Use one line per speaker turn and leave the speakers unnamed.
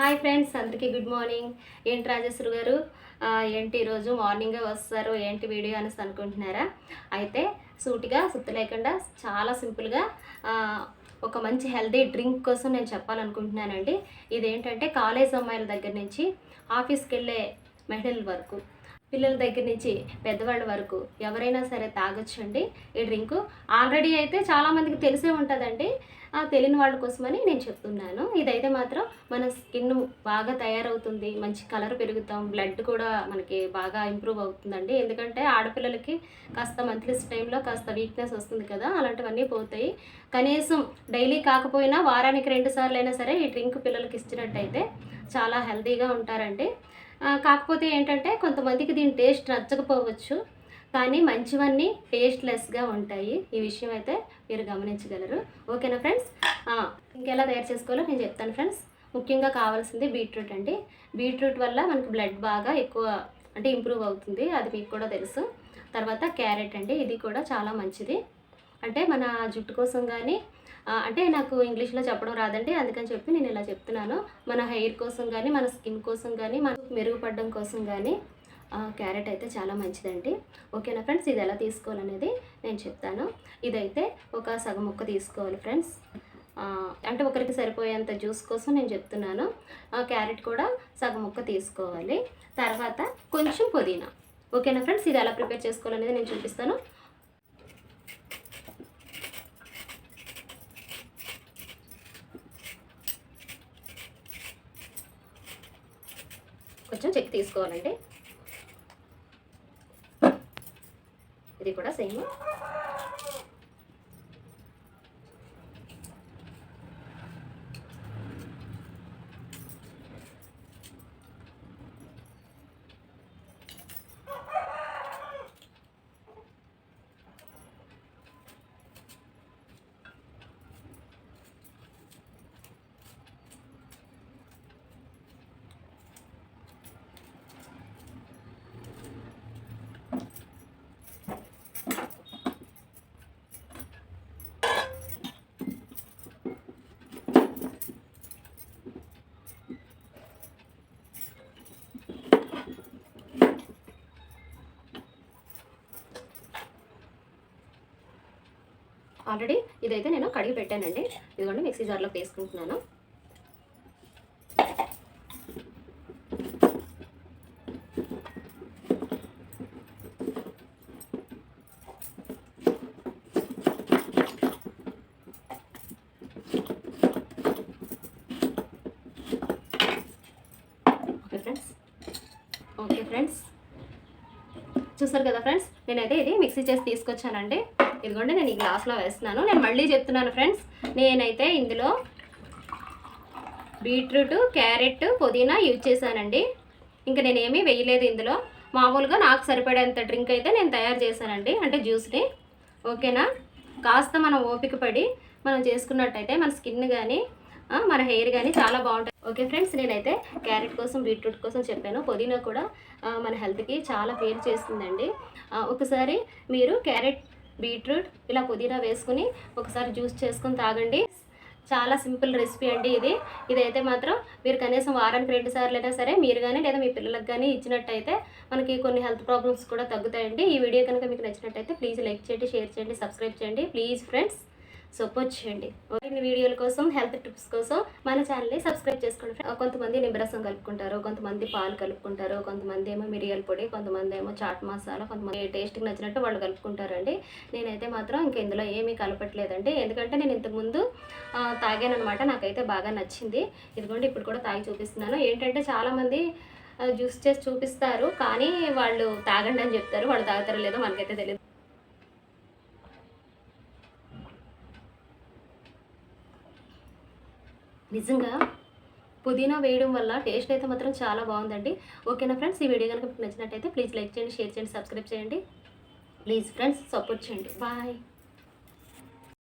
Hi friends అందరికీ good morning. ఏంటి రాజేశ్వరి గారు? ఏంటి ఈరోజు మార్నింగే వస్తారు ఏంటి వీడియో అనేసి అనుకుంటున్నారా? అయితే సూటిగా సుత్తు లేకుండా చాలా సింపుల్గా ఒక మంచి హెల్దీ డ్రింక్ కోసం నేను చెప్పాలనుకుంటున్నానండి. ఇదేంటంటే కాలేజ్ అమ్మాయిల దగ్గర నుంచి ఆఫీస్కి వెళ్ళే మహిళల వరకు. పిల్లల దగ్గర నుంచి పెద్దవాళ్ళ వరకు ఎవరైనా సరే తాగొచ్చండి. ఈ డ్రింకు ఆల్రెడీ అయితే చాలామందికి తెలిసే ఉంటుందండి. తెలియని వాళ్ళ కోసమని నేను చెప్తున్నాను. ఇదైతే మాత్రం మన స్కిన్ బాగా తయారవుతుంది. మంచి కలర్ పెరుగుతాం. బ్లడ్ కూడా మనకి బాగా ఇంప్రూవ్ అవుతుందండి. ఎందుకంటే ఆడపిల్లలకి కాస్త మంత్లీస్ టైంలో కాస్త వీక్నెస్ వస్తుంది కదా అలాంటివన్నీ పోతాయి. కనీసం డైలీ కాకపోయినా వారానికి రెండు సార్లు అయినా సరే ఈ డ్రింక్ పిల్లలకి ఇచ్చినట్టయితే చాలా హెల్తీగా ఉంటారండి. కాకపోతే ఏంటంటే కొంతమందికి దీని టేస్ట్ నచ్చకపోవచ్చు కానీ మంచివన్నీ టేస్ట్లెస్గా ఉంటాయి. ఈ విషయం అయితే మీరు గమనించగలరు. ఓకేనా ఫ్రెండ్స్? ఇంకెలా తయారు చేసుకోవాలో నేను చెప్తాను ఫ్రెండ్స్. ముఖ్యంగా కావాల్సింది బీట్రూట్ అండి. బీట్రూట్ వల్ల మనకు బ్లడ్ బాగా ఎక్కువ అంటే ఇంప్రూవ్ అవుతుంది అది మీకు కూడా తెలుసు. తర్వాత క్యారెట్ అండి ఇది కూడా చాలా మంచిది. అంటే మన జుట్టు కోసం కానీ అంటే నాకు ఇంగ్లీష్లో చెప్పడం రాదండి. అందుకని చెప్పి నేను ఇలా చెప్తున్నాను. మన హెయిర్ కోసం కానీ మన స్కిన్ కోసం కానీ మన మెరుగుపడడం కోసం కానీ క్యారెట్ అయితే చాలా మంచిదండి. ఓకేనా ఫ్రెండ్స్? ఇది ఎలా తీసుకోవాలనేది నేను చెప్తాను. ఇదైతే ఒక సగం ముక్క తీసుకోవాలి ఫ్రెండ్స్. అంటే ఒకరికి సరిపోయేంత జ్యూస్ కోసం నేను చెప్తున్నాను. ఆ, క్యారెట్ కూడా సగం ముక్క తీసుకోవాలి. తర్వాత కొంచెం పుదీనా. ఓకేనా ఫ్రెండ్స్? ఇది ఎలా ప్రిపేర్ చేసుకోవాలనేది నేను చూపిస్తాను. కొంచెం చెక్ తీసుకోవాలండి. ఇది కూడా సేమ్. ఆల్రెడీ ఇదైతే నేను కడిగి పెట్టానండి. ఇదిగోండి మిక్సీ జార్లోకి తీసుకుంటున్నాను ఓకే ఫ్రెండ్స్. Okay friends. చూసారు కదా ఫ్రెండ్స్ నేనైతే ఇది మిక్సీ చేసి తీసుకొచ్చానండి. ఇదిగోండి నేను ఈ గ్లాస్లో వేస్తున్నాను. నేను మళ్ళీ చెప్తున్నాను ఫ్రెండ్స్ నేనైతే ఇందులో బీట్రూట్ క్యారెట్ పుదీనా యూజ్ చేశానండి. ఇంకా నేనేమీ వేయలేదు ఇందులో. మామూలుగా నాకు సరిపడేంత డ్రింక్ అయితే నేను తయారు చేశానండి అంటే జ్యూస్ని. ఓకేనా? కాస్త మనం ఓపిక పడి మనం చేసుకున్నట్టయితే మన స్కిన్ కానీ మన హెయిర్ కానీ చాలా బాగుంటుంది ఓకే ఫ్రెండ్స్ నేనైతే క్యారెట్ కోసం బీట్రూట్ కోసం చెప్పాను. పుదీనా కూడా మన హెల్త్కి చాలా పేరు చేస్తుందండి. ఒకసారి మీరు క్యారెట్ బీట్రూట్ ఇలా పుదీనా వేసుకుని ఒకసారి జ్యూస్ చేసుకుని తాగండి. చాలా సింపుల్ రెసిపీ అండి ఇది. ఇదైతే మాత్రం మీరు కనీసం వారానికి రెండు సార్లు అయినా సరే మీరు కానీ లేదా మీ పిల్లలకు కానీ ఇచ్చినట్టయితే మనకి కొన్ని హెల్త్ ప్రాబ్లమ్స్ కూడా తగ్గుతాయండి. ఈ వీడియో కనుక మీకు నచ్చినట్టయితే ప్లీజ్ లైక్ చేయండి షేర్ చేయండి సబ్స్క్రైబ్ చేయండి. Please friends. సపోర్ట్ చేయండి. మరిన్ని వీడియోల కోసం హెల్త్ టిప్స్ కోసం మన ఛానల్ని సబ్స్క్రైబ్ చేసుకోండి కొంతమంది నిమ్మరసం కలుపుకుంటారు కొంతమంది పాలు కలుపుకుంటారు కొంతమంది ఏమో మిరియాల పొడి కొంతమంది ఏమో చాట్ మసాలా కొంతమంది టేస్ట్కి నచ్చినట్టు వాళ్ళు కలుపుకుంటారండి. నేనైతే మాత్రం ఇంక ఇందులో ఏమీ కలపట్లేదండి. ఎందుకంటే నేను ఇంతకుముందు తాగానమాట నాకైతే బాగా నచ్చింది. ఇదిగోండి ఇప్పుడు కూడా తాగి చూపిస్తున్నాను. ఏంటంటే చాలామంది జ్యూస్ చేసి చూపిస్తారు. కానీ వాళ్ళు తాగండి అని చెప్తారు. వాళ్ళు తాగుతారో లేదో మనకైతే తెలియదు నిజంగా పుదీనా వేయడం వల్ల టేస్ట్ అయితే మాత్రం చాలా బాగుందండి. ఓకేనా ఫ్రెండ్స్? ఈ వీడియో కనుక మీకు నచ్చినట్టయితే ప్లీజ్ లైక్ చేయండి షేర్ చేయండి సబ్స్క్రైబ్ చేయండి. ప్లీజ్ ఫ్రెండ్స్ సపోర్ట్ చేయండి. బాయ్.